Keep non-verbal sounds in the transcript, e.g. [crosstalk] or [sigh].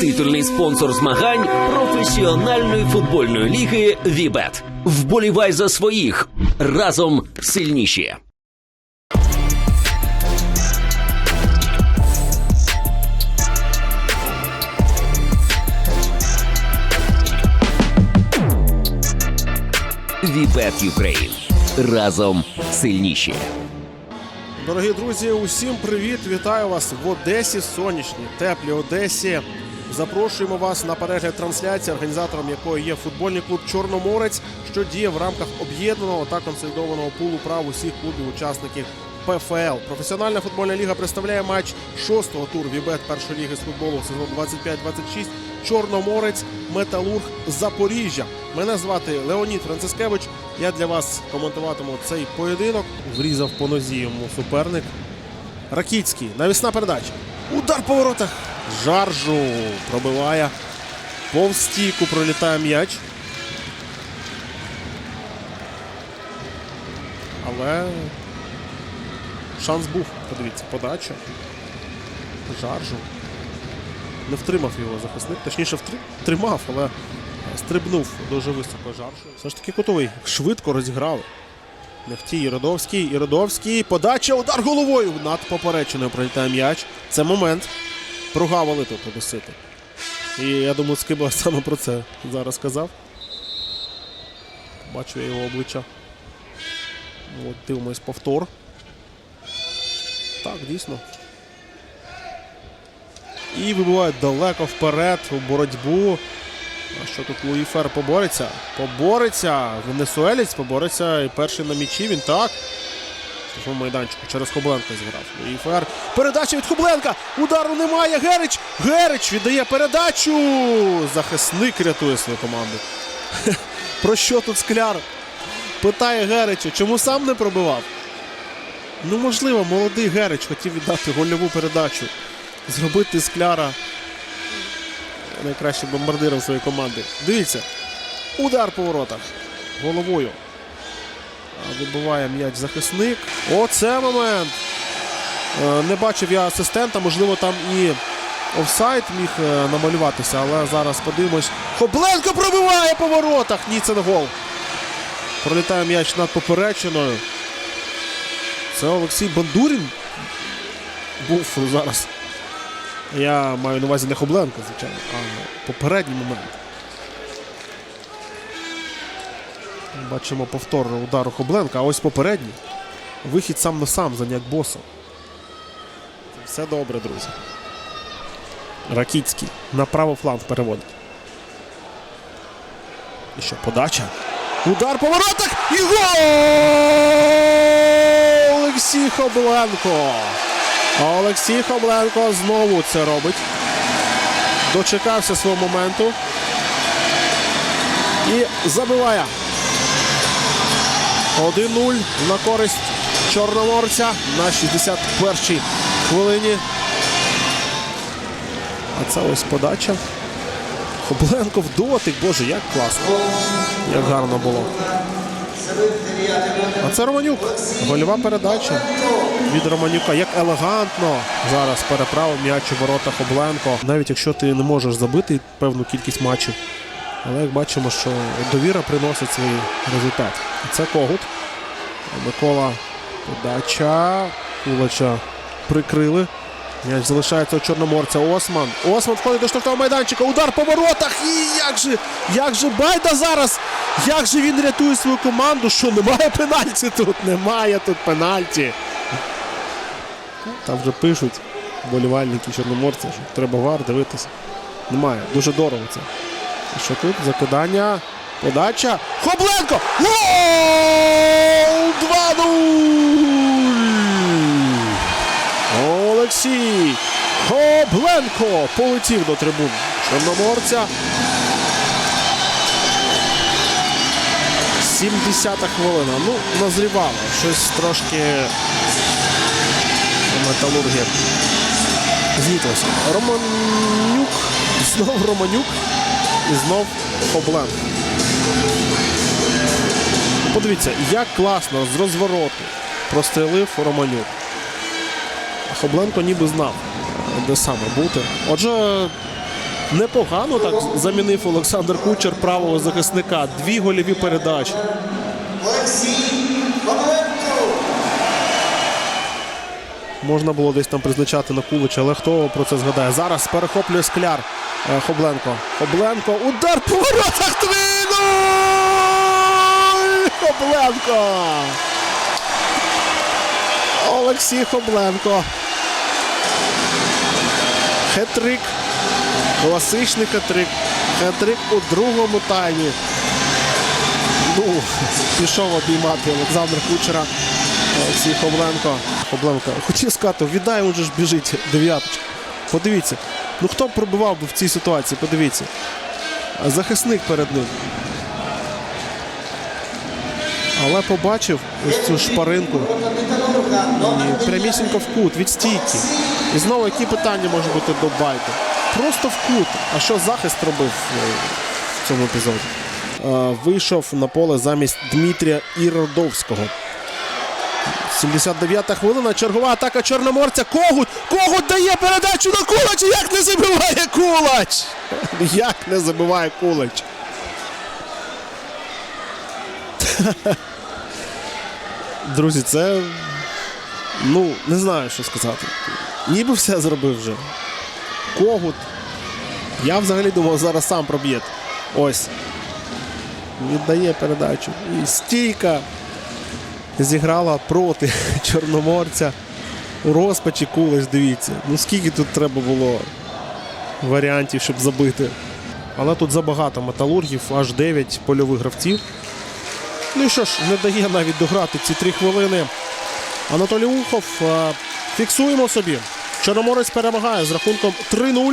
Титульний спонсор змагань професіональної футбольної ліги Вібет. Вболівай за своїх разом сильніші. Вібет Юкрейн. Разом сильніші. Дорогі друзі, усім привіт! Вітаю вас в Одесі, сонячній, теплій Одесі. Запрошуємо вас на перегляд трансляції, організатором якої є футбольний клуб Чорноморець, що діє в рамках об'єднаного та консолідованого пулу прав усіх клубів учасників ПФЛ. Професіональна футбольна ліга представляє матч шостого туру Вібет першої ліги з футболу сезон 25-26. Чорноморець, Металург, Запоріжжя. Мене звати Леонід Францискевич. Я для вас коментуватиму цей поєдинок. Врізав по нозі йому суперник. Ракіцький. Навісна передача. Удар по воротах. Жаржу пробиває. Повз стійку пролітає м'яч. Але шанс був. Подивіться, подача. Жаржу. Не втримав його захисник. Точніше, втри- втримав, але стрибнув дуже високо жаршу. Все ж таки кутовий. Швидко розіграли. Нехтій Іродовський. Іродовський. Подача. Удар головою. Над попереченою пролітає м'яч. Це момент. Прогавили тут Одесити. І я думаю, Скиба [laughs] саме про це зараз сказав. Бачу я його обличчя. От дивимось повтор. Так, дійсно. І вибивають далеко вперед у боротьбу. А що тут Луї Фер побореться? Побореться. Венесуелець побореться і перший на м'ячі. Він так. В майданчику через Хобленка зіграв. Луї Фер. Передача від Хобленка. Удару немає. Герич. Герич віддає передачу. Захисник рятує свою команду. [laughs] Про що тут скляр? Питає Герича, чому сам не пробивав? Ну, можливо, молодий Герич хотів віддати гольову передачу. Зробити скляра найкращим бомбардиром своєї команди. Дивіться. Удар по воротах. Головою. Вибиває м'яч захисник. Оце момент. Е, Не бачив я асистента, можливо, там і офсайд міг е, намалюватися, але зараз подивимось. Хобленко пробиває по воротах. Ні, це не гол. Пролітає м'яч над поперечиною. Це Олексій Бандурін був зараз. Я маю на увазі не Хобленка, звичайно, а попередній момент. Бачимо повтор удару Хобленка, а ось попередній. Вихід сам на сам за Някбосом. Все добре, друзі. Ракіцький на правий фланг переводить. І що, подача? Удар по воротах і гол! Олексій Хобленко. Олексій Хобленко знову це робить. Дочекався свого моменту. І забиває. 1-0 на користь Чорноморця на 61-й хвилині. А це ось подача. Хобленко в. Боже, як класно. Як гарно було. А це Романюк. Гольова передача від Романюка. Як елегантно зараз переправив м'яч у ворота Хобленко. Навіть якщо ти не можеш забити певну кількість матчів. Але як бачимо, що довіра приносить свій результат. Це Когут. Микола подача. Кулача прикрили. М'яч залишається у Чорноморця. Осман. Осман входить до штрафного майданчика. Удар по воротах. І як же, як же Байда зараз? Як же він рятує свою команду? Що немає пенальті тут? Немає тут пенальті. Там вже пишуть болівальники Чорноморця, що треба вар дивитися. Немає. Дуже дорого це. Що тут? Закидання. Подача. Хобленко! Гол! 2-0! Олексій Хобленко полетів до трибун Чорноморця. 70-та хвилина. Ну, назрівало. Щось трошки металургія зніклося. Романюк. Знов Романюк. І знов Хобленко. Подивіться, як класно з розвороту прострелив Романюк. Хобленко ніби знав, де саме бути. Отже, Непогано так замінив Олександр Кучер правого захисника. Дві гольові передачі. Можна було десь там призначати на Кулича, але хто про це згадає? Зараз перехоплює скляр Е, Хобленко. Хобленко. Удар по воротах 3-0! Хобленко! Олексій Хобленко. Хетрик. Класичний хетрик. Хетрик у другому таймі. Ну, пішов обіймати Олександр Кучера. Олексій Хобленко. Хобленко. Хотів сказати, віддай, він же ж біжить дев'яточка. Подивіться. Ну хто б пробивав би в цій ситуації? Подивіться. Захисник перед ним. Але побачив ось цю шпаринку. І прямісінько в кут від стійки. І знову які питання може бути до Байка? Просто в кут. А що захист робив е, в цьому епізоді? Е, Вийшов на поле замість Дмитрія Іродовського. 79-та хвилина. Чергова атака Чорноморця. Когут! Когут дає передачу на Кулача! Як не забиває Кулач! Як не забиває Кулач? [laughs] [laughs] Друзі, це. Ну, не знаю, що сказати. Ніби все зробив вже. Когут. Я взагалі думав, зараз сам проб'є. Ось. Віддає передачу. І стійка зіграла проти [laughs] Чорноморця. У розпачі Кулич, дивіться. Ну скільки тут треба було варіантів, щоб забити. Але тут забагато металургів, аж 9 польових гравців. Ну і що ж, не дає навіть дограти ці три хвилини. Анатолій Ухов. Фіксуємо собі. Чорноморець перемагає з рахунком 3-0.